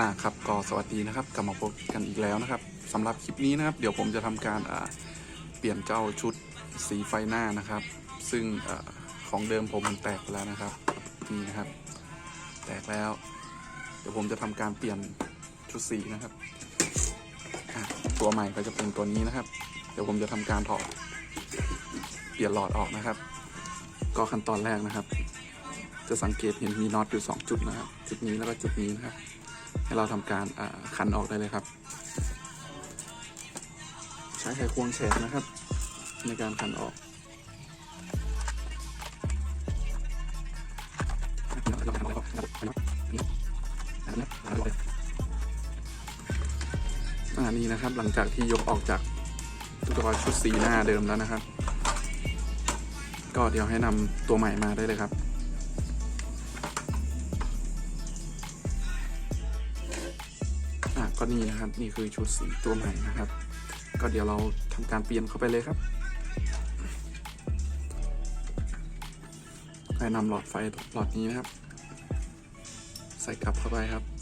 อ่าครับก็สวัสดีนะครับกลับมาพบกันอีกแล้วนะครับสำหรับคลิปนี้นะครับ เดี๋ยวผมจะทำการอ่าเปลี่ยนเจ้าชุดสีไฟหน้านะครับ ซึ่งอของเดิมผมมันแตกไปแล้วนะครับนี่นะครับ แตกแล้ว เดี๋ยวผมจะทำการเปลี่ยนชุดสีนะครับตัวใหม่ก็จะเป็นตัวนี้นะครับ เดี๋ยวผมจะทำการถอดเปลี่ยนหลอดออกนะครับ ก็ขั้นตอนแรกนะครับ จะสังเกตเห็นมีน็อตอยู่ 2 จุดนะครับ จุดนี้แล้วก็จุดนี้นะครับ ให้เราทำการขันออกได้เลยครับ ใช้ไขควงแฉกนะครับ ในการขันออกอ่านี่นะครับหลังจากที่ยกออกจากตัวชุดสีหน้าเดิมแล้วนะครับ ก็เดี๋ยวให้นำตัวใหม่มาได้เลยครับ ก็นี่นะครับนี่คือชุดสีตัวใหม่นะครับ ก็เดี๋ยวเราทำการเปลี่ยนเข้าไปเลยครับให้นำหลอดไฟหลอดนี้นะครับ ใส่กลับเข้าไปครับ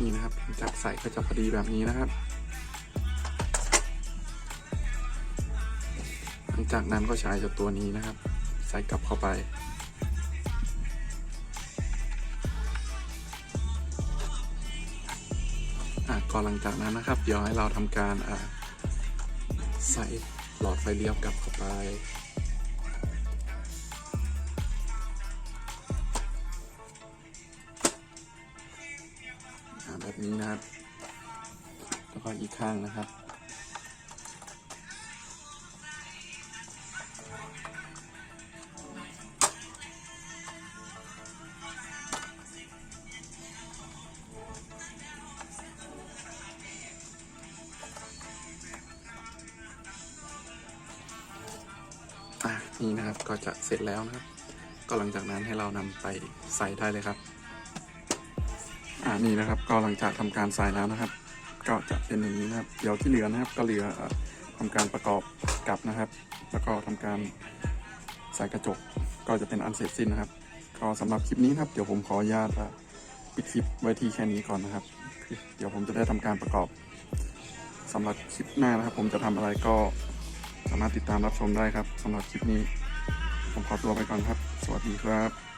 นี่นะครับหลังจากใส่ก็จะพอดีแบบนี้นะครับ หลังจากนั้นก็ใช้จตัวนี้นะครับ ใส่กลับเข้าไปอะก็หลังจากนั้นนะครับ เดี๋ยวให้เราทำการใส่หลอดไฟเลี้ยวกลับเข้าไป แบบนี้นะครับ แล้วก็อีกข้างนะครับ อะนี่นะครับก็จะเสร็จแล้วนะครับ ก็หลังจากนั้นให้เรานำไปใส่ได้เลยครับ อ่านี่นะครับ ก็หลังจากทำการใส่แล้วนะครับ ก็จะเป็นอย่างนี้นะครับ เดี๋ยวที่เหลือนะครับ ก็เหลือเอ่อทำการประกอบกลับนะครับ แล้วก็ทำการใส่กระจก ก็จะเป็นอันเสร็จสิ้นนะครับ ก็สำหรับคลิปนี้นะครับ เดี๋ยวผมขออนุญาตปิดคลิปไว้ที่แค่นี้ก่อนนะครับ เดี๋ยวผมจะได้ทำการประกอบสำหรับคลิปหน้านะครับ ผมจะทำอะไรก็สามารถติดตามรับชมได้ครับสำหรับคลิปนี้ ผมขอตัวไปก่อนครับ สวัสดีครับ